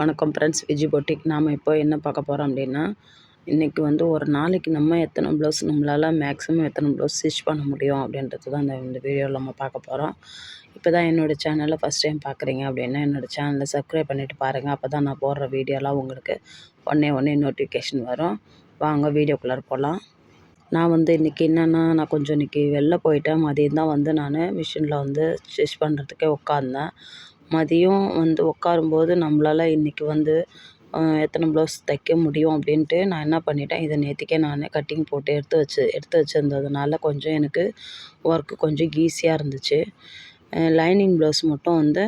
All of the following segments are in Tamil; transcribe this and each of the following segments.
வணக்கம் ஃப்ரெண்ட்ஸ் விஜி பொட்டிக். நாம் இப்போ என்ன பார்க்க போகிறோம் அப்படின்னா இன்றைக்கி வந்து ஒரு நாளைக்கு நம்ம எத்தனை ப்ளவுஸ் நம்மளால் மேக்ஸிமம் எத்தனை ப்ளவுஸ் ஸ்டிச் பண்ண முடியும் அப்படின்றது தான் இந்த இந்த வீடியோவில் நம்ம பார்க்க போகிறோம் இப்போ தான் என்னோடய சேனலை ஃபஸ்ட் டைம் பார்க்குறீங்க அப்படின்னா என்னோடய சேனலை சப்ஸ்கிரைப் பண்ணிவிட்டு பாருங்கள் அப்போ தான் நான் போடுற வீடியோலாம் உங்களுக்கு ஒன்றே ஒன்றே நோட்டிஃபிகேஷன் வரும். வாங்க வீடியோக்குள்ளே போகலாம் நான் வந்து இன்றைக்கி என்னென்னா நான் கொஞ்சம் இன்றைக்கி வெளில போயிட்டேன். மதியம் தான் வந்து நான் மிஷினில் வந்து ஸ்டிச் பண்ணுறதுக்கே உட்காந்தேன் மதியம் வந்து உட்காரும்போது நம்மளால் இன்றைக்கி வந்து எத்தனை ப்ளவுஸ் தைக்க முடியும் அப்படின்ட்டு நான் என்ன பண்ணிட்டேன் இதை நேற்றுக்கே நான் கட்டிங் போட்டு எடுத்து வச்சு எடுத்து வச்சுருந்ததுனால கொஞ்சம் எனக்கு ஒர்க்கு கொஞ்சம் ஈஸியாக இருந்துச்சு. லைனிங் ப்ளவுஸ் மட்டும் வந்து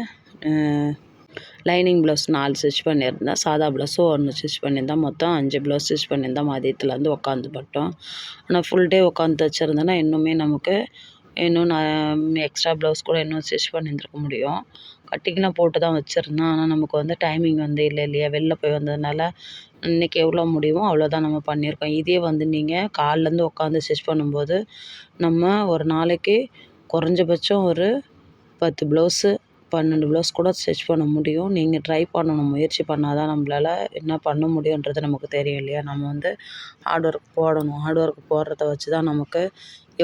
லைனிங் ப்ளவுஸ் நாலு ஸ்டிச் பண்ணியிருந்தேன். சாதா ப்ளவுஸும் ஒன்று ஸ்டிச் பண்ணியிருந்தேன். மொத்தம் அஞ்சு ப்ளவுஸ் ஸ்டிச் பண்ணியிருந்தேன். மதியத்தில் வந்து உட்காந்து பட்டோம் ஆனால் ஃபுல் டே உட்காந்து தைச்சிருந்தேன்னா இன்னுமே நமக்கு இன்னும் நான் எக்ஸ்ட்ரா ப்ளவுஸ் கூட இன்னும் ஸ்டிச் பண்ணியிருந்துருக்க முடியும். கட்டிங்லாம் போட்டு தான் வச்சுருந்தோம் ஆனால் நமக்கு வந்து டைமிங் வந்து இல்லை இல்லையா? வெளில போய் வந்ததுனால இன்றைக்கி எவ்வளோ முடியுமோ அவ்வளோதான் நம்ம பண்ணியிருக்கோம். இதே வந்து நீங்கள் கால்லேருந்து உட்காந்து ஸ்டிச் பண்ணும்போது நம்ம ஒரு நாளைக்கு குறைஞ்சபட்சம் ஒரு பத்து ப்ளவுஸு பன்னெண்டு ப்ளவுஸ் கூட ஸ்டிச் பண்ண முடியும். நீங்கள் ட்ரை பண்ணணும். முயற்சி பண்ணால் தான் நம்மளால் என்ன பண்ண முடியுன்றது நமக்கு தெரியும் இல்லையா? நம்ம வந்து ஹார்ட் ஒர்க் போடணும். ஹார்ட் ஒர்க் போடுறத வச்சு தான் நமக்கு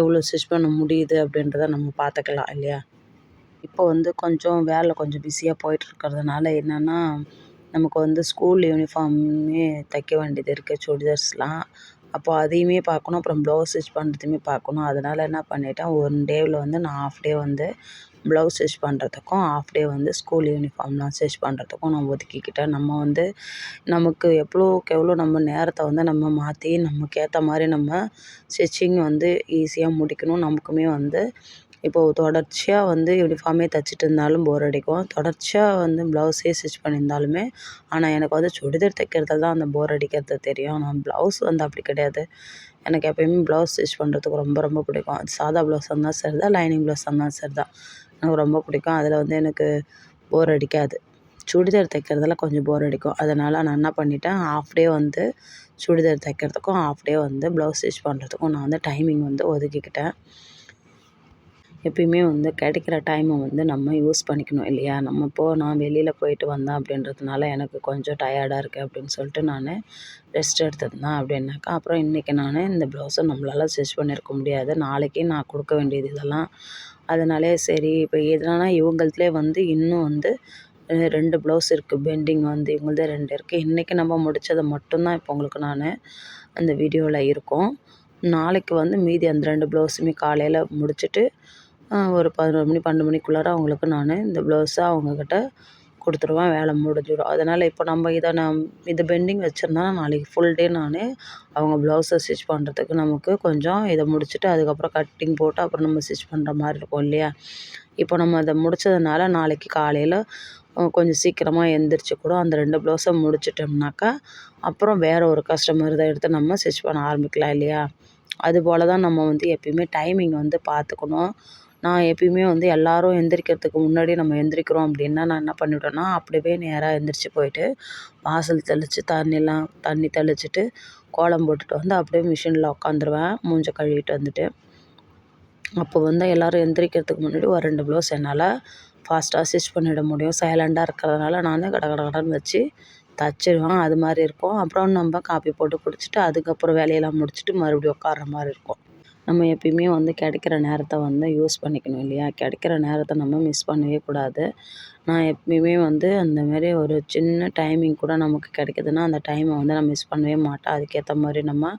எவ்வளோ ஸ்டிச் பண்ண முடியுது அப்படின்றத நம்ம பார்த்துக்கலாம் இல்லையா? இப்போ வந்து கொஞ்சம் வேலை கொஞ்சம் பிஸியாக போயிட்டுருக்கறதுனால என்னென்னா நமக்கு வந்து ஸ்கூல் யூனிஃபார்மே தைக்க வேண்டியது இருக்குது சுடிதார்ஸ்லாம். அப்போ அதையுமே பார்க்கணும் அப்புறம் ப்ளவுஸ் ஸ்டிச் பண்ணுறதையுமே பார்க்கணும். அதனால் என்ன பண்ணிட்டேன் ஒன் டேவில் வந்து நான் ஆஃப் டே வந்து ப்ளவுஸ் ஸ்டிச் பண்ணுறதுக்கும் ஆஃப் டே வந்து ஸ்கூல் யூனிஃபார்ம்லாம் ஸ்டிச் பண்ணுறதுக்கும் நான் ஒதுக்கிக்கிட்டேன். நம்ம வந்து நமக்கு எவ்வளோக்கு எவ்வளோ நம்ம நேரத்தை வந்து நம்ம மாற்றி நமக்கு ஏற்ற மாதிரி நம்ம ஸ்டிச்சிங் வந்து ஈஸியாக முடிக்கணும். நமக்குமே வந்து இப்போது தொடர்ச்சியாக வந்து யூனிஃபார்மே தைச்சிட்டு இருந்தாலும் போர் அடிக்கும். தொடர்ச்சியாக வந்து ப்ளவுஸே ஸ்டிச் பண்ணியிருந்தாலுமே ஆனால் எனக்கு வந்து சுடிதார் தைக்கிறதுல தான் அந்த போர் அடிக்கிறது தெரியும். ஆனால் ப்ளவுஸ் வந்து அப்படி கிடையாது. எனக்கு எப்பயுமே ப்ளவுஸ் ஸ்டிச் பண்ணுறதுக்கு ரொம்ப ரொம்ப பிடிக்கும். சாதா ப்ளவுஸாக இருந்தால் சரி தான் லைனிங் ப்ளவுஸாக இருந்தாலும் சரி தான் எனக்கு ரொம்ப பிடிக்கும். அதில் வந்து எனக்கு போர் அடிக்காது. சுடிதார் தைக்கிறதுல கொஞ்சம் போர் அடிக்கும். அதனால் நான் என்ன பண்ணிட்டேன் ஆஃப் டே வந்து சுடிதார் தைக்கிறதுக்கும் ஆஃப் டே வந்து ப்ளவுஸ் ஸ்டிச் பண்ணுறதுக்கும் நான் வந்து டைமிங் வந்து ஒதுக்கிக்கிட்டேன். எப்பயுமே வந்து கிடைக்கிற டைமை வந்து நம்ம யூஸ் பண்ணிக்கணும் இல்லையா? நம்ம இப்போது நான் வெளியில் போயிட்டு வந்தேன் அப்படின்றதுனால எனக்கு கொஞ்சம் டயர்டாக இருக்குது அப்படின்னு சொல்லிட்டு நான் ரெஸ்ட் எடுத்திருந்தேன் அப்படின்னாக்கா அப்புறம் இன்றைக்கி நான் இந்த ப்ளவுஸை நம்மளால் ஸ்டிச் பண்ணியிருக்க முடியாது. நாளைக்கு நான் கொடுக்க வேண்டியது இதெல்லாம். அதனாலே சரி இப்போ எதுனா இவங்கள்துலே வந்து இன்னும் வந்து ரெண்டு ப்ளவுஸ் இருக்குது பெண்டிங் வந்து இவங்கள்தே ரெண்டு இருக்குது இன்றைக்கி நம்ம முடித்ததை மட்டும்தான் இப்போ உங்களுக்கு நான் அந்த வீடியோவில் இருக்கும். நாளைக்கு வந்து மீதி அந்த ரெண்டு ப்ளவுஸுமே காலையில் முடிச்சுட்டு ஒரு பதினோரு மணி பன்னெண்டு மணிக்குள்ளார அவங்களுக்கு நான் இந்த ப்ளவுஸை அவங்கக்கிட்ட கொடுத்துருவேன் வேலை முடிஞ்சிடும். அதனால் இப்போ நம்ம இதை நான் இது பெண்டிங் வச்சுருந்தா நாளைக்கு ஃபுல் டே நான் அவங்க ப்ளவுஸை ஸ்டிச் பண்ணுறதுக்கு நமக்கு கொஞ்சம் இதை முடிச்சுட்டு அதுக்கப்புறம் கட்டிங் போட்டு அப்புறம் நம்ம ஸ்டிச் பண்ணுற மாதிரி இருக்கும் இல்லையா? இப்போ நம்ம அதை முடித்ததுனால நாளைக்கு காலையில் கொஞ்சம் சீக்கிரமாக எழுந்திரிச்சி கூட அந்த ரெண்டு ப்ளவுஸை முடிச்சிட்டோம்னாக்கா அப்புறம் வேறு ஒரு கஸ்டமர் இதை எடுத்து நம்ம ஸ்டிச் பண்ண ஆரம்பிக்கலாம் இல்லையா? அதுபோல் தான் நம்ம வந்து எப்பயுமே டைமிங் வந்து பார்த்துக்கணும். நான் எப்பயுமே வந்து எல்லோரும் எந்திரிக்கிறதுக்கு முன்னாடி நம்ம எந்திரிக்கிறோம் அப்படின்னா நான் என்ன பண்ணிவிட்டேன்னா அப்படியே நேராக எந்திரிச்சு போயிட்டு வாசல் தெளித்து தண்ணிலாம் தண்ணி தெளிச்சுட்டு கோலம் போட்டுட்டு வந்து அப்படியே மிஷினில் உட்காந்துருவேன் மூஞ்ச கழுவிட்டு வந்துட்டு. அப்போ வந்து எல்லோரும் எந்திரிக்கிறதுக்கு முன்னாடி ஒரு ரெண்டு ப்ளவுஸ் என்னால் ஃபாஸ்ட்டாக ஸ்டிச் பண்ணிட முடியும். சைலண்டாக இருக்கிறதுனால நான் கட கட கடன்னு வச்சு தச்சிடுவேன் அது மாதிரி இருக்கும். அப்புறம் நம்ம காப்பி போட்டு குடிச்சிட்டு அதுக்கப்புறம் வேலையெல்லாம் முடிச்சுட்டு மறுபடியும் உட்கார்ற மாதிரி இருக்கும். நம்ம எப்பயுமே வந்து கிடைக்கிற நேரத்தை வந்து யூஸ் பண்ணிக்கணும் இல்லையா? கிடைக்கிற நேரத்தை நம்ம மிஸ் பண்ணவே கூடாது. நான் எப்பயுமே வந்து அந்த மாதிரி ஒரு சின்ன டைமிங் கூட நமக்கு கிடைக்குதுன்னா அந்த டைமை வந்து நான் மிஸ் பண்ணவே மாட்டேன். அதுக்கேற்ற மாதிரி நம்ம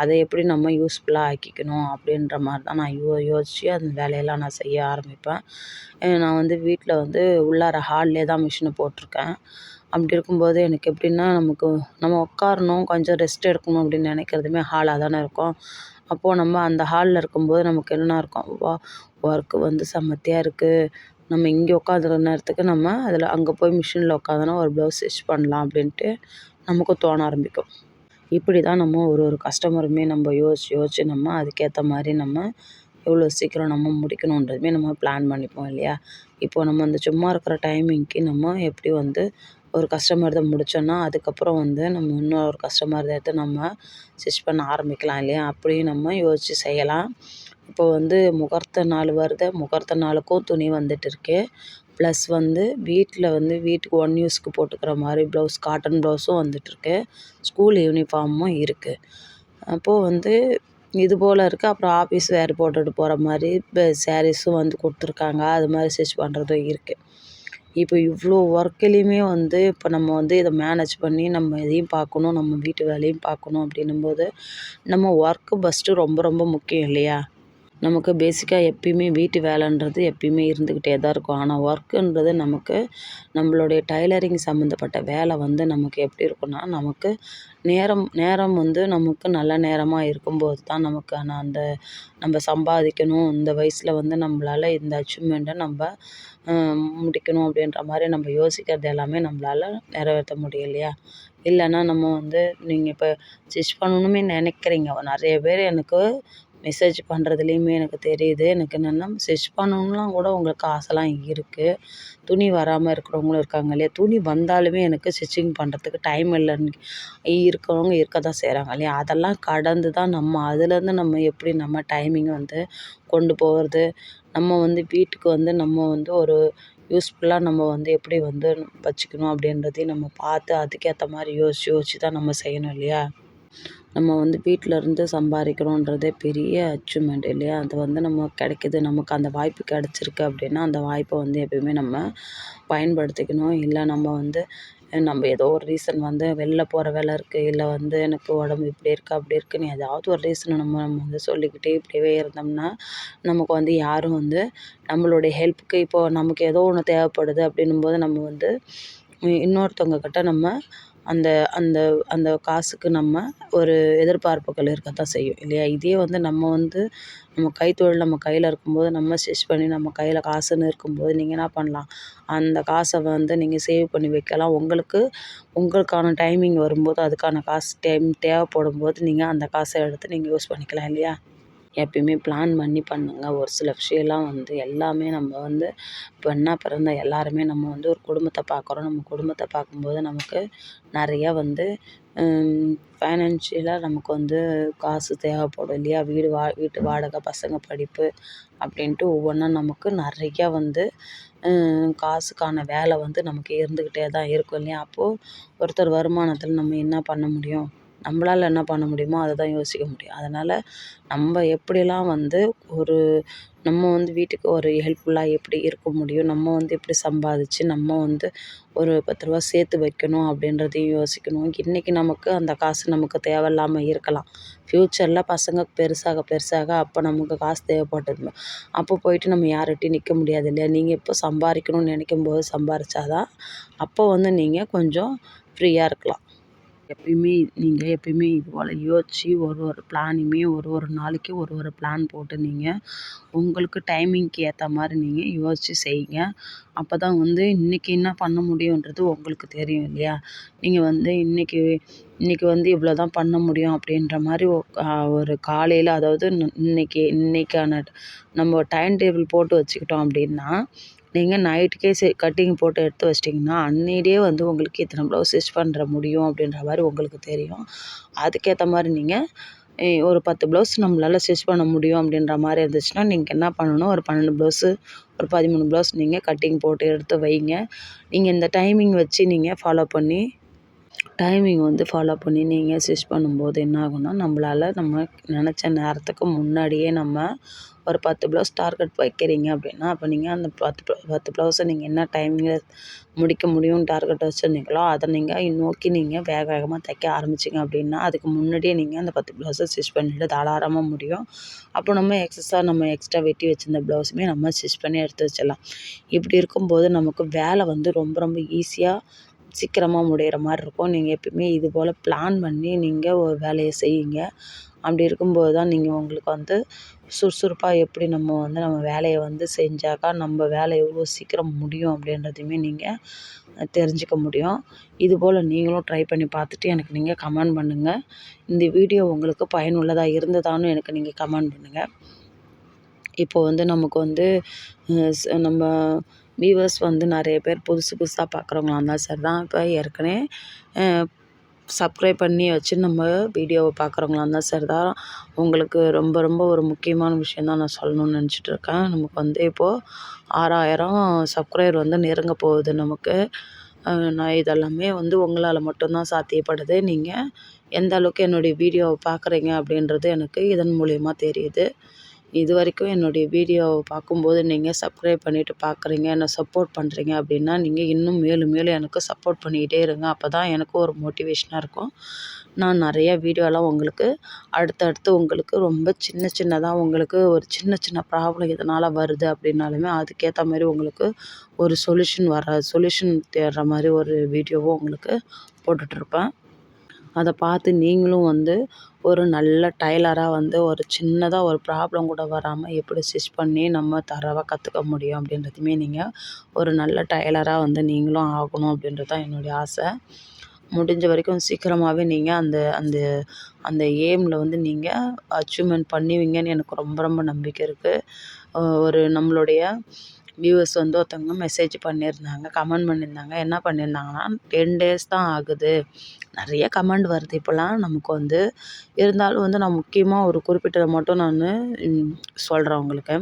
அதை எப்படி நம்ம யூஸ்ஃபுல்லாக ஆக்கிக்கணும் அப்படின்ற மாதிரி தான் நான் யோ யோசித்து அந்த வேலையெல்லாம் நான் செய்ய ஆரம்பிப்பேன். நான் வந்து வீட்டில் வந்து உள்ளார ஹால்லே தான் மிஷினை போட்டிருக்கேன். அப்படி இருக்கும்போது எனக்கு எப்படின்னா நமக்கு நம்ம உட்காரணும் கொஞ்சம் ரெஸ்ட் எடுக்கணும் அப்படின்னு நினைக்கிறதுமே ஹாலாக தானே இருக்கும். அப்போது நம்ம அந்த ஹாலில் இருக்கும்போது நமக்கு என்னென்னா இருக்கும் வா ஒர்க்கு வந்து செம்மத்தியாக இருக்குது நம்ம இங்கே உட்காந்துருக்க நேரத்துக்கு நம்ம அதில் அங்கே போய் மிஷினில் உட்காந்தோன்னா ஒரு ப்ளவுஸ் ஸ்டிச் பண்ணலாம் அப்படின்ட்டு நமக்கும் தோண ஆரம்பிக்கும். இப்படி தான் நம்ம ஒரு ஒரு கஸ்டமருமே நம்ம யோசிச்சு யோசிச்சு நம்ம அதுக்கேற்ற மாதிரி நம்ம எவ்வளோ சீக்கிரம் நம்ம முடிக்கணுன்றதுமே நம்ம பிளான் பண்ணிப்போம் இல்லையா? இப்போ நம்ம அந்த சும்மா இருக்கிற டைமிங்க்கு நம்ம எப்படி வந்து ஒரு கஸ்டமர்தை முடித்தோன்னா அதுக்கப்புறம் வந்து நம்ம இன்னொரு கஸ்டமர் எடுத்து நம்ம ஸ்டிச் பண்ண ஆரம்பிக்கலாம் இல்லையா? அப்படியும் நம்ம யோசித்து செய்யலாம். இப்போ வந்து முகூர்த்த நாள் வருது. முகூர்த்த நாளுக்கும் துணி வந்துட்டு இருக்கு. ப்ளஸ் வந்து வீட்டில் வந்து வீட்டுக்கு ஒன் யூஸ்க்கு போட்டுக்கிற மாதிரி ப்ளவுஸ் காட்டன் ப்ளவுஸும் வந்துட்டுருக்கு ஸ்கூல் யூனிஃபார்மும் இருக்குது அப்போது வந்து இது போல் இருக்குது அப்புறம் ஆஃபீஸ் வேர் போட்டுட்டு போகிற மாதிரி இப்போ சாரீஸும் வந்து கொடுத்துருக்காங்க. அது மாதிரி ஸ்டிச் பண்ணுறதும் இருக்குது இப்போ இவ்வளோ ஒர்க்குலேயுமே வந்து இப்போ நம்ம வந்து இதை மேனேஜ் பண்ணி நம்ம இதையும் பார்க்கணும் நம்ம வீட்டு வேலையும் பார்க்கணும் அப்படின்னும் போது நம்ம ஒர்க்கு ஃபஸ்ட்டு ரொம்ப ரொம்ப முக்கியம் இல்லையா? நமக்கு பேசிக்காக எப்பயுமே வீட்டு வேலைன்றது எப்பயுமே இருந்துக்கிட்டே தான் இருக்கும். ஆனால் ஒர்க்குன்றது நமக்கு நம்மளுடைய டைலரிங் சம்மந்தப்பட்ட வேலை வந்து நமக்கு எப்படி இருக்கும்னா நமக்கு நேரம் நேரம் வந்து நமக்கு நல்ல நேரமாக இருக்கும்போது தான் நமக்கான அந்த நம்ம சம்பாதிக்கணும் இந்த வயசில் வந்து நம்மளால இந்த அச்சீவ்மெண்ட்டை நம்ம முடிக்கணும் அப்படின்ற மாதிரி நம்ம யோசிக்கிறது எல்லாமே நம்மளால நிறைவேற்ற முடியும் இல்லையா? இல்லைன்னா நம்ம வந்து நீங்கள் இப்போ ஸ்டிச் பண்ணணுமே நினைக்கிறீங்க. நிறைய பேர் எனக்கு மெசேஜ் பண்ணுறதுலையுமே எனக்கு தெரியுது. எனக்கு என்னென்னா ஸ்டிச் பண்ணணும்லாம் கூட உங்களுக்கு ஆசைலாம் இருக்குது துணி வராமல் இருக்கிறவங்களும் இருக்காங்க இல்லையா? துணி வந்தாலுமே எனக்கு ஸ்டிச்சிங் பண்ணுறதுக்கு டைம் இல்லைன்னு இருக்கிறவங்க இருக்க தான் செய்கிறாங்க இல்லையா? அதெல்லாம் கடந்து தான் நம்ம அதுலேருந்து நம்ம எப்படி நம்ம டைமிங்கை வந்து கொண்டு போகிறது நம்ம வந்து வீட்டுக்கு வந்து நம்ம வந்து ஒரு யூஸ்ஃபுல்லாக நம்ம வந்து எப்படி வந்து வச்சுக்கணும் அப்படின்றதையும் நம்ம பார்த்து அதுக்கேற்ற மாதிரி யோசித்து யோசித்து தான் நம்ம செய்யணும் இல்லையா? நம்ம வந்து வீட்டில் இருந்து சம்பாதிக்கிறோன்றதே பெரிய அச்சீவ்மெண்ட் இல்லையா? அது வந்து நம்ம கிடைக்கிது. நமக்கு அந்த வாய்ப்பு கிடச்சிருக்கு அப்படின்னா அந்த வாய்ப்பை வந்து எப்பயுமே நம்ம பயன்படுத்திக்கணும். இல்லை நம்ம வந்து நம்ம ஏதோ ஒரு ரீசன் வந்து வெளில போகிற வேலை இருக்குது இல்லை வந்து எனக்கு உடம்பு இப்படி இருக்குது அப்படி இருக்குன்னு ஏதாவது ஒரு ரீசனை நம்ம நம்ம வந்து சொல்லிக்கிட்டே இப்படியே இருந்தோம்னா நமக்கு வந்து யாரும் வந்து நம்மளுடைய ஹெல்ப்புக்கு இப்போது நமக்கு ஏதோ ஒன்று தேவைப்படுது அப்படின்னும்போது நம்ம வந்து இன்னொருத்தவங்கக்கிட்ட நம்ம அந்த அந்த அந்த காசுக்கு நம்ம ஒரு எதிர்பார்ப்புகள் இருக்கத்தான் செய்யும் இல்லையா? இதே வந்து நம்ம வந்து நம்ம கைத்தொழில் நம்ம கையில் இருக்கும்போது நம்ம ஸ்டிச் பண்ணி நம்ம கையில் காசுன்னு இருக்கும்போது நீங்கள் என்ன பண்ணலாம்? அந்த காசை வந்து நீங்கள் சேவ் பண்ணி வைக்கலாம். உங்களுக்கு உங்களுக்கான டைமிங் வரும்போது அதுக்கான காசு டைம் தேவைப்படும் போது நீங்கள் அந்த காசை எடுத்து நீங்கள் யூஸ் பண்ணிக்கலாம் இல்லையா? எப்பயுமே பிளான் பண்ணி பண்ணுங்கள் ஒரு சில விஷயம்லாம் வந்து எல்லாமே நம்ம வந்து பெண்ணாக பிறந்த எல்லாருமே நம்ம வந்து ஒரு குடும்பத்தை பார்க்குறோம். நம்ம குடும்பத்தை பார்க்கும்போது நமக்கு நிறையா வந்து ஃபைனான்ஷியலாக நமக்கு வந்து காசு தேவைப்படும் இல்லையா? வீடு வா வீட்டு வாடகை பசங்க படிப்பு அப்படின்ட்டு ஒவ்வொன்றா நமக்கு நிறையா வந்து காசுக்கான வேலை வந்து நமக்கு இருந்துக்கிட்டே தான் இருக்கும் இல்லையா? அப்போது ஒருத்தர் வருமானத்தில் நம்ம என்ன பண்ண முடியும்? நம்மளால என்ன பண்ண முடியுமோ அதை தான் யோசிக்க முடியும். அதனால் நம்ம எப்படிலாம் வந்து ஒரு நம்ம வந்து வீட்டுக்கு ஒரு ஹெல்ப்ஃபுல்லாக எப்படி இருக்க முடியும் நம்ம வந்து எப்படி சம்பாதிச்சு நம்ம வந்து ஒரு பத்து ரூபா சேர்த்து வைக்கணும் அப்படின்றதையும் யோசிக்கணும். இன்றைக்கி நமக்கு அந்த காசு நமக்கு தேவையில்லாமல் இருக்கலாம். ஃப்யூச்சரில் பசங்க பெருசாக பெருசாக அப்போ நமக்கு காசு தேவைப்பட்டுருக்கும் அப்போ போயிட்டு நம்ம யார்கிட்டையும் நிற்க முடியாது இல்லையா? நீங்கள் இப்போ சம்பாதிக்கணும்னு நினைக்கும் போது சம்பாதிச்சா தான் அப்போ வந்து நீங்கள் கொஞ்சம் ஃப்ரீயாக இருக்கலாம். எப்பயுமே நீங்கள் எப்பயுமே இது போல் யோசித்து ஒரு ஒரு பிளானுமே ஒரு ஒரு நாளைக்கு ஒரு ஒரு பிளான் போட்டு நீங்கள் உங்களுக்கு டைமிங்க்கு ஏற்ற மாதிரி நீங்கள் யோசித்து செய்யுங்க. அப்போ தான் வந்து இன்றைக்கி என்ன பண்ண முடியுன்றது உங்களுக்கு தெரியும் இல்லையா? நீங்கள் வந்து இன்றைக்கி இன்றைக்கி வந்து இவ்வளோ தான் பண்ண முடியும் அப்படின்ற மாதிரி ஒரு காலையில் அதாவது இன்னைக்கு இன்றைக்கான நம்ம டைம் டேபிள் போட்டு வச்சுக்கிட்டோம் அப்படின்னா நீங்கள் நைட்டுக்கே சே கட்டிங் போட்டு எடுத்து வச்சிட்டிங்கன்னா அன்னையிலே வந்து உங்களுக்கு இத்தனை ப்ளவுஸ் ஸ்டிச் பண்ணுற முடியும் அப்படின்ற மாதிரி உங்களுக்கு தெரியும். அதுக்கேற்ற மாதிரி நீங்கள் ஒரு பத்து ப்ளவுஸ் நம்மளால் ஸ்டிச் பண்ண முடியும் அப்படின்ற மாதிரி இருந்துச்சுன்னா நீங்கள் என்ன பண்ணணும்? ஒரு பன்னெண்டு ப்ளவுஸு ஒரு பதிமூணு ப்ளவுஸ் நீங்கள் கட்டிங் போட்டு எடுத்து வைங்க. நீங்கள் இந்த டைமிங் வச்சு நீங்கள் ஃபாலோ பண்ணி டைமிங் வந்து ஃபாலோ பண்ணி நீங்கள் ஸ்டிச் பண்ணும்போது என்ன ஆகும்னா நம்மளால நம்ம நினச்ச நேரத்துக்கு முன்னாடியே நம்ம ஒரு பத்து ப்ளவுஸ் டார்கெட் வைக்கிறீங்க அப்படின்னா அப்போ நீங்கள் அந்த பத்து பத்து ப்ளவுஸை நீங்கள் என்ன டைமிங்கில் முடிக்க முடியும் டார்கெட் வச்சுருந்தீங்களோ அதை நீங்கள் நோக்கி நீங்கள் வேக வேகமாக தைக்க ஆரம்பிச்சிங்க அப்படின்னா அதுக்கு முன்னாடியே நீங்கள் அந்த பத்து ப்ளவுஸை ஸ்டிச் பண்ணிவிட்டு தாராளமாக முடியும். அப்போ நம்ம எக்ஸஸாக நம்ம எக்ஸ்ட்ரா வெட்டி வச்சுருந்த ப்ளவுஸுமே நம்ம ஸ்டிச் பண்ணி எடுத்து வச்சிடலாம். இப்படி இருக்கும்போது நமக்கு வேலை வந்து ரொம்ப ரொம்ப ஈஸியாக சீக்கிரமாக முடிகிற மாதிரி இருக்கும். நீங்கள் எப்பயுமே இது போல் பிளான் பண்ணி நீங்கள் ஒரு வேலையை செய்யுங்க. அப்படி இருக்கும்போது தான் நீங்கள் உங்களுக்கு வந்து சுறுசுறுப்பாக எப்படி நம்ம வந்து நம்ம வேலையை வந்து செஞ்சாக்கா நம்ம வேலை எவ்வளோ சீக்கிரம் முடியும் அப்படின்றதையுமே நீங்கள் தெரிஞ்சுக்க முடியும். இதுபோல் நீங்களும் ட்ரை பண்ணி பார்த்துட்டு எனக்கு நீங்கள் கமெண்ட் பண்ணுங்கள் இந்த வீடியோ உங்களுக்கு பயனுள்ளதாக இருந்ததான்னு எனக்கு நீங்கள் கமெண்ட் பண்ணுங்கள் இப்போது வந்து நமக்கு வந்து நம்ம வியூவர்ஸ் வந்து நிறைய பேர் புதுசு புதுசாக பார்க்குறவங்களா இருந்தாலும் சரி. தான் இப்போ ஏற்கனவே சப்ஸ்கிரைப் பண்ணி வச்சு நம்ம வீடியோவை பார்க்குறவங்களா இருந்தால் சரி. தான் உங்களுக்கு ரொம்ப ரொம்ப ஒரு முக்கியமான விஷயம் தான் நான் சொல்லணும்னு நினச்சிட்டு இருக்கேன். நமக்கு வந்து இப்போது ஆறாயிரம் சப்ஸ்கிரைபர் வந்து நெருங்க போகுது நமக்கு. நான் இதெல்லாமே வந்து உங்களால் மட்டும்தான் சாத்தியப்படுது. நீங்கள் எந்த அளவுக்கு என்னுடைய வீடியோவை பார்க்குறீங்க அப்படின்றது எனக்கு இதன் மூலிமா தெரியுது. இது வரைக்கும் என்னுடைய வீடியோவை பார்க்கும்போது நீங்கள் சப்ஸ்கிரைப் பண்ணிவிட்டு பார்க்குறீங்க என்னை சப்போர்ட் பண்ணுறீங்க அப்படின்னா நீங்கள் இன்னும் மேலும் மேலும் எனக்கு சப்போர்ட் பண்ணிக்கிட்டே இருங்க. அப்போ தான் எனக்கும் ஒரு மோட்டிவேஷனாக இருக்கும். நான் நிறைய வீடியோலாம் உங்களுக்கு அடுத்தடுத்து உங்களுக்கு ரொம்ப சின்ன சின்னதாக உங்களுக்கு ஒரு சின்ன சின்ன ப்ராப்ளம் இதனால் வருது அப்படின்னாலுமே அதுக்கேற்ற மாதிரி உங்களுக்கு ஒரு சொல்யூஷன் வர சொல்யூஷன் தேடுற மாதிரி ஒரு வீடியோவும் உங்களுக்கு போட்டுட்ருப்பேன் அதை பார்த்து நீங்களும் வந்து ஒரு நல்ல டைலராக வந்து ஒரு சின்னதாக ஒரு ப்ராப்ளம் கூட வராமல் எப்படி ஸ்டிச் பண்ணி நம்ம தரவாக கற்றுக்க முடியும் அப்படின்றதையுமே நீங்கள் ஒரு நல்ல டைலராக வந்து நீங்களும் ஆகணும் அப்படின்றது தான் என்னுடைய ஆசை. முடிஞ்ச வரைக்கும் சீக்கிரமாகவே நீங்கள் அந்த அந்த அந்த எய்மில் வந்து நீங்கள் அச்சீவ்மெண்ட் பண்ணுவீங்கன்னு எனக்கு ரொம்ப ரொம்ப நம்பிக்கை இருக்குது ஒரு நம்மளுடைய வியூவர்ஸ் வந்து ஒருத்தவங்க மெசேஜ் பண்ணியிருந்தாங்க கமெண்ட் பண்ணியிருந்தாங்க என்ன பண்ணியிருந்தாங்கன்னா டென் டேஸ் தான் ஆகுது. நிறைய கமெண்ட் வருது. இப்போலாம் நமக்கு வந்து இருந்தாலும் வந்து நான் முக்கியமாக ஒரு குறிப்பிட்டதை மட்டும் நான் சொல்கிறேன் உங்களுக்கு.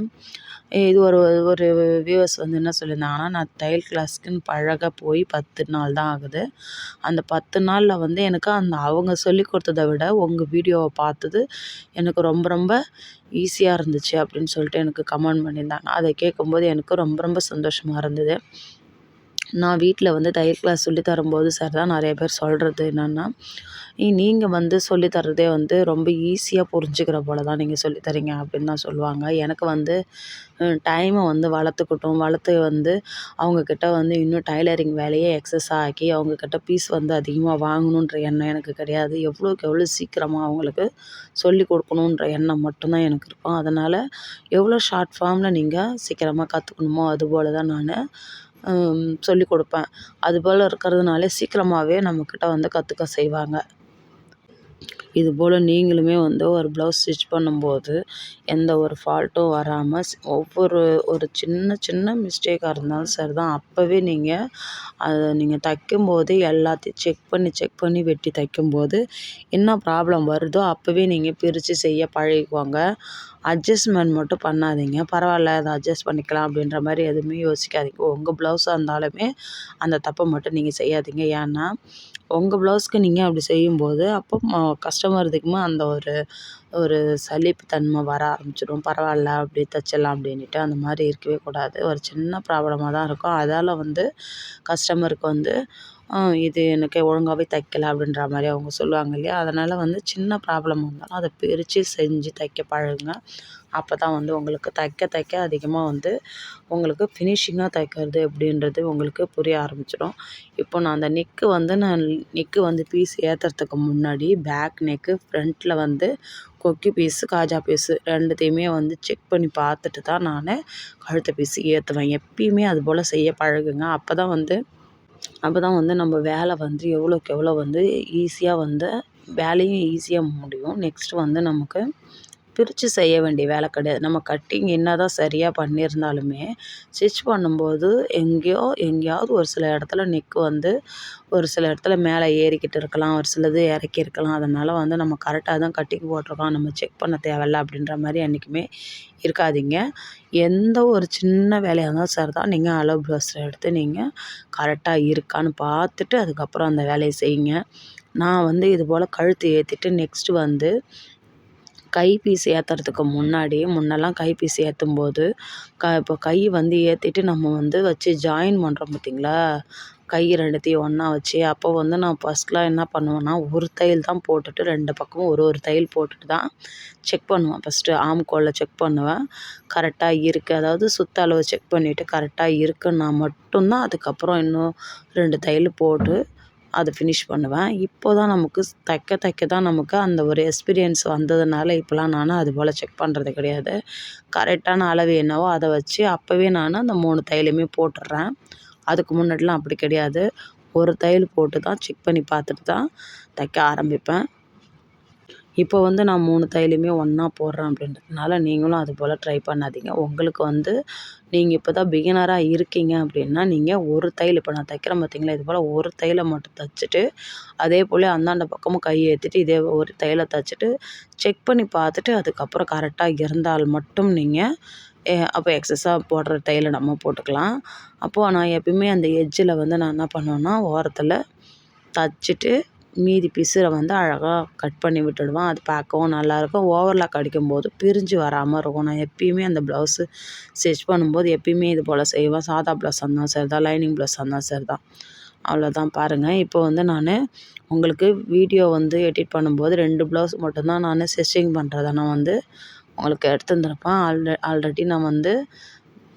இது ஒரு ஒரு வியூவர்ஸ் வந்து என்ன சொல்லியிருந்தாங்கன்னா நான் தையல் கிளாஸ்க்குன்னு பழக போய் பத்து நாள் தான் ஆகுது. அந்த பத்து நாளில் வந்து எனக்கு அந்த அவங்க சொல்லி கொடுத்தத விட உங்கள் வீடியோவை பார்த்தது எனக்கு ரொம்ப ரொம்ப ஈஸியாக இருந்துச்சு அப்படின்னு சொல்லிட்டு எனக்கு கமெண்ட் பண்ணியிருந்தாங்க. அதை கேட்கும்போது எனக்கு ரொம்ப ரொம்ப சந்தோஷமாக இருந்தது. நான் வீட்டில் வந்து தையல் கிளாஸ் சொல்லி தரும்போது சார் தான் நிறைய பேர் சொல்கிறது என்னென்னா நீங்கள் வந்து சொல்லி தர்றதே வந்து ரொம்ப ஈஸியாக புரிஞ்சுக்கிற போல தான் நீங்கள் சொல்லி தரீங்க அப்படின்னு தான் சொல்லுவாங்க. எனக்கு வந்து டைமை வந்து வளர்த்துக்கிட்டும். வளர்த்து வந்து அவங்கக்கிட்ட வந்து இன்னும் டைலரிங் வேலையை எக்ஸஸ் ஆக்கி அவங்கக்கிட்ட பீஸ் வந்து அதிகமாக வாங்கணுன்ற எண்ணம் எனக்கு கிடையாது. எவ்வளோக்கு எவ்வளோ சீக்கிரமாக அவங்களுக்கு சொல்லி கொடுக்கணுன்ற எண்ணம் மட்டும்தான் எனக்கு இருக்கும். அதனால் எவ்வளோ ஷார்ட் ஃபார்மில் நீங்கள் சீக்கிரமாக கற்றுக்கணுமோ அதுபோல் தான் நான் சொல்லிக் கொடுப்பேன். அதுபோல் இருக்கிறதுனால சீக்கிரமாகவே நம்மக்கிட்ட வந்து கற்றுக்க செய்வாங்க. இதுபோல் நீங்களுமே வந்து ஒரு ப்ளவுஸ் ஸ்டிச் பண்ணும்போது எந்த ஒரு ஃபால்ட்டும் வராமல் ஒவ்வொரு ஒரு சின்ன சின்ன மிஸ்டேக்காக இருந்தாலும் சரி தான் அப்போவே நீங்கள் அதை நீங்கள் தைக்கும்போது எல்லாத்தையும் செக் பண்ணி செக் பண்ணி வெட்டி தைக்கும்போது என்ன ப்ராப்ளம் வருதோ அப்போவே நீங்கள் பிரித்து செய்ய பழகிக்கோங்க. அட்ஜஸ்ட்மெண்ட் மட்டும் பண்ணாதீங்க. பரவாயில்ல அதை அட்ஜஸ்ட் பண்ணிக்கலாம் அப்படின்ற மாதிரி எதுவுமே யோசிக்காதீங்க. உங்கள் ப்ளவுஸாக இருந்தாலுமே அந்த தப்பை மட்டும் நீங்கள் செய்யாதீங்க. ஏன்னா உங்கள் ப்ளவுஸ்க்கு நீங்கள் அப்படி செய்யும்போது அப்போ கஸ்டமருக்குமே அந்த ஒரு ஒரு சலிப்பு தன்மை வர ஆரம்பிச்சிடும் பரவாயில்ல அப்படி தைச்சிடலாம் அப்படின்ட்டு அந்த மாதிரி இருக்கவே கூடாது. ஒரு சின்ன ப்ராப்ளமாக தான் இருக்கும். அதால் வந்து கஸ்டமருக்கு வந்து இது எனக்கு ஒழுங்காகவே தைக்கல அப்படின்ற மாதிரி அவங்க சொல்லுவாங்க இல்லையா? அதனால் வந்து சின்ன ப்ராப்ளம் வந்தாலும் அதை பிரித்து செஞ்சு தைக்க பழகுங்க. அப்போ தான் வந்து உங்களுக்கு தைக்க தைக்க அதிகமாக வந்து உங்களுக்கு ஃபினிஷிங்காக தைக்கிறது அப்படின்றது உங்களுக்கு புரிய ஆரம்பிச்சிடும். இப்போ நான் அந்த நெக்கு வந்து நான் நெக்கு வந்து பீஸ் ஏற்றுறதுக்கு முன்னாடி பேக் நெக்கு ஃப்ரண்ட்டில் வந்து கொக்கி பீஸு காஜா பீஸு ரெண்டுத்தையுமே வந்து செக் பண்ணி பார்த்துட்டு தான் நான் கழுத்த பீஸு ஏற்றுவேன் எப்பயுமே அதுபோல் செய்ய பழகுங்க. அப்போ தான் வந்து அப்போ தான் வந்து நம்ம வேலை வந்து எவ்வளோக்கு எவ்வளோ வந்து ஈஸியாக வந்து வேலையும் ஈஸியாக முடியும். நெக்ஸ்ட்டு வந்து நமக்கு பிரித்து செய்ய வேண்டிய வேலை கிடையாது. நம்ம கட்டிங் என்ன தான் சரியாக பண்ணியிருந்தாலுமே ஸ்டிச் பண்ணும்போது எங்கேயோ எங்கேயாவது ஒரு சில இடத்துல நெக்கு வந்து ஒரு சில இடத்துல மேலே ஏறிக்கிட்டு இருக்கலாம் ஒரு சிலது இறக்கி இருக்கலாம். அதனால் வந்து நம்ம கரெக்டாக தான் கட்டிங் போட்டிருக்கோம். நம்ம செக் பண்ண தேவையில்ல அப்படின்ற மாதிரி என்றைக்குமே இருக்காதீங்க. எந்த ஒரு சின்ன வேலையாக இருந்தாலும் சரி தான் நீங்கள் அளவு ப்ளவுஸில் எடுத்து நீங்கள் கரெக்டாக இருக்கான்னு பார்த்துட்டு அதுக்கப்புறம் அந்த வேலையை செய்யுங்க. நான் வந்து இது போல் கழுத்து ஏற்றிட்டு நெக்ஸ்ட்டு வந்து கை ஏற்றுறதுக்கு முன்னாடி முன்னெல்லாம் கை ஏற்றும் போது க இப்போ கை வந்து ஏற்றிட்டு நம்ம வந்து வச்சு ஜாயின் பண்ணுறோம் பார்த்திங்களா கை ரெண்டுத்தையும் ஒன்றா வச்சு அப்போ வந்து நான் ஃபஸ்ட்லாம் என்ன பண்ணுவேன்னா ஒரு தையல் தான் போட்டுட்டு ரெண்டு பக்கமும் ஒரு ஒரு தையல் போட்டுட்டு தான் செக் பண்ணுவேன். ஃபஸ்ட்டு ஆம்கோலில் செக் பண்ணுவேன். கரெக்டாக இருக்குது அதாவது சுத்தளவு அளவு செக் பண்ணிவிட்டு கரெக்டாக இருக்குன்னா மட்டும்தான் அதுக்கப்புறம் இன்னும் ரெண்டு தையல் போட்டு அதை ஃபினிஷ் பண்ணுவேன். இப்போ தான் நமக்கு தைக்க தைக்க தான் நமக்கு அந்த ஒரு எக்ஸ்பீரியன்ஸ் வந்ததுனால இப்போலாம் நான் அது போல் செக் பண்ணுறது கிடையாது. கரெக்டான அளவு என்னவோ அதை வச்சு அப்போவே நான் அந்த மூணு தையலுமே போட்டுடுறேன். அதுக்கு முன்னாடிலாம் அப்படி கிடையாது. ஒரு தையல் போட்டு தான் செக் பண்ணி பார்த்துட்டு தான் தைக்க ஆரம்பிப்பேன். இப்போ வந்து நான் மூணு தையலுமே ஒன்றா போடுறேன் அப்படின்றதுனால நீங்களும் அது போல் ட்ரை பண்ணாதீங்க. உங்களுக்கு வந்து நீங்கள் இப்போ தான் பிகினராக இருக்கீங்க அப்படின்னா நீங்கள் ஒரு தையல் இப்போ நான் தைக்கிறேன் பார்த்தீங்களா இது போல் ஒரு தையலை மட்டும் தைச்சிட்டு அதே போல் அந்தாண்ட பக்கமும் கை ஏற்றிட்டு இதே ஒரு தையலை தைச்சிட்டு செக் பண்ணி பார்த்துட்டு அதுக்கப்புறம் கரெக்டாக இருந்தால் மட்டும் நீங்கள் அப்போ எக்ஸஸாக போடுற தையலை நம்ம போட்டுக்கலாம். அப்போது நான் எப்பயுமே அந்த எஜ்ஜில் வந்து நான் என்ன பண்ணுவேன்னா ஓரத்தில் தைச்சிட்டு மீதி பிசுரை வந்து அழகாக கட் பண்ணி விட்டுடுவேன். அது பார்க்கவும் நல்லாயிருக்கும். ஓவர்லாக் அடிக்கும்போது பிரிஞ்சு வராமல் இருக்கும். நான் எப்பயுமே அந்த ப்ளவுஸு ஸ்டிச் பண்ணும்போது எப்பயுமே இது போல் செய்வேன். சாதா ப்ளவுஸாக இருந்தாலும் சரி தான் லைனிங் ப்ளவுஸாக இருந்தாலும் சரி தான் அவ்வளோதான் பாருங்கள் இப்போ வந்து நான் உங்களுக்கு வீடியோ வந்து எடிட் பண்ணும்போது ரெண்டு ப்ளவுஸ் மட்டும்தான் நான் ஸ்டிச்சிங் பண்ணுறத நான் வந்து உங்களுக்கு எடுத்துந்திருப்பேன் ஆல்ரெ ஆல்ரெடி நான் வந்து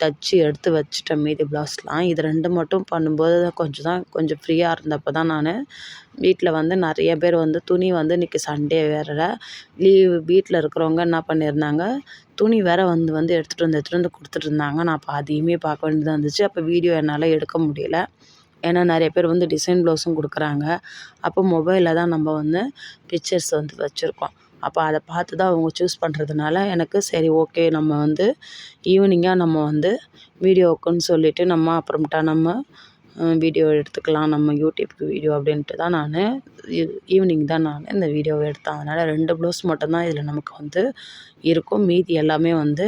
தச்சு எடுத்து வச்சுட்டேன் மீதி ப்ளவுஸ்லாம் இது ரெண்டு மட்டும் பண்ணும்போது கொஞ்சம் தான் கொஞ்சம் ஃப்ரீயாக இருந்தப்போ தான் நான் வீட்டில் வந்து நிறைய பேர் வந்து துணி வந்து இன்றைக்கி சண்டே வேறு லீவு வீட்டில் இருக்கிறவங்க என்ன பண்ணியிருந்தாங்க? துணி வேறு வந்து வந்து எடுத்துகிட்டு வந்து எடுத்துகிட்டு வந்து கொடுத்துட்டு இருந்தாங்க. நான் அப்போ அதையுமே பார்க்க வேண்டியதாக இருந்துச்சு. அப்போ வீடியோ என்னால் எடுக்க முடியல. ஏன்னா நிறைய பேர் வந்து டிசைன் ப்ளவுஸும் கொடுக்குறாங்க. அப்போ மொபைலில் தான் நம்ம வந்து பிக்சர்ஸ் வந்து வச்சுருக்கோம். அப்போ அதை பார்த்து தான் அவங்க சூஸ் பண்ணுறதுனால எனக்கு சரி ஓகே நம்ம வந்து ஈவினிங்காக நம்ம வந்து வீடியோவுக்குன்னு சொல்லிவிட்டு நம்ம அப்புறமேட்டா நம்ம வீடியோ எடுத்துக்கலாம் நம்ம யூடியூப்க்கு வீடியோ அப்படின்ட்டு தான் நான் ஈவினிங் தான் நான் இந்த வீடியோவை எடுத்தேன். அதனால் ரெண்டு ப்ளவுஸ் மட்டும்தான் இதில் நமக்கு வந்து இருக்கும். மீதி எல்லாமே வந்து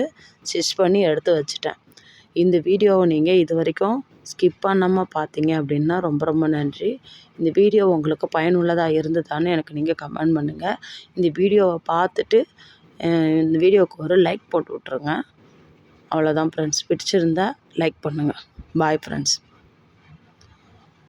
ஸ்டிச் பண்ணி எடுத்து வச்சுட்டேன். இந்த வீடியோவை நீங்கள் இது வரைக்கும் ஸ்கிப் பண்ணாமல் பார்த்தீங்க அப்படின்னா ரொம்ப ரொம்ப நன்றி. இந்த வீடியோ உங்களுக்கு பயனுள்ளதாக இருந்ததான்னு எனக்கு நீங்கள் கமெண்ட் பண்ணுங்கள் இந்த வீடியோவை பார்த்துட்டு இந்த வீடியோவுக்கு ஒரு லைக் போட்டு விட்ருங்க அவ்வளோதான் ஃப்ரெண்ட்ஸ் பிடிச்சிருந்தா லைக் பண்ணுங்கள் பாய் ஃப்ரெண்ட்ஸ்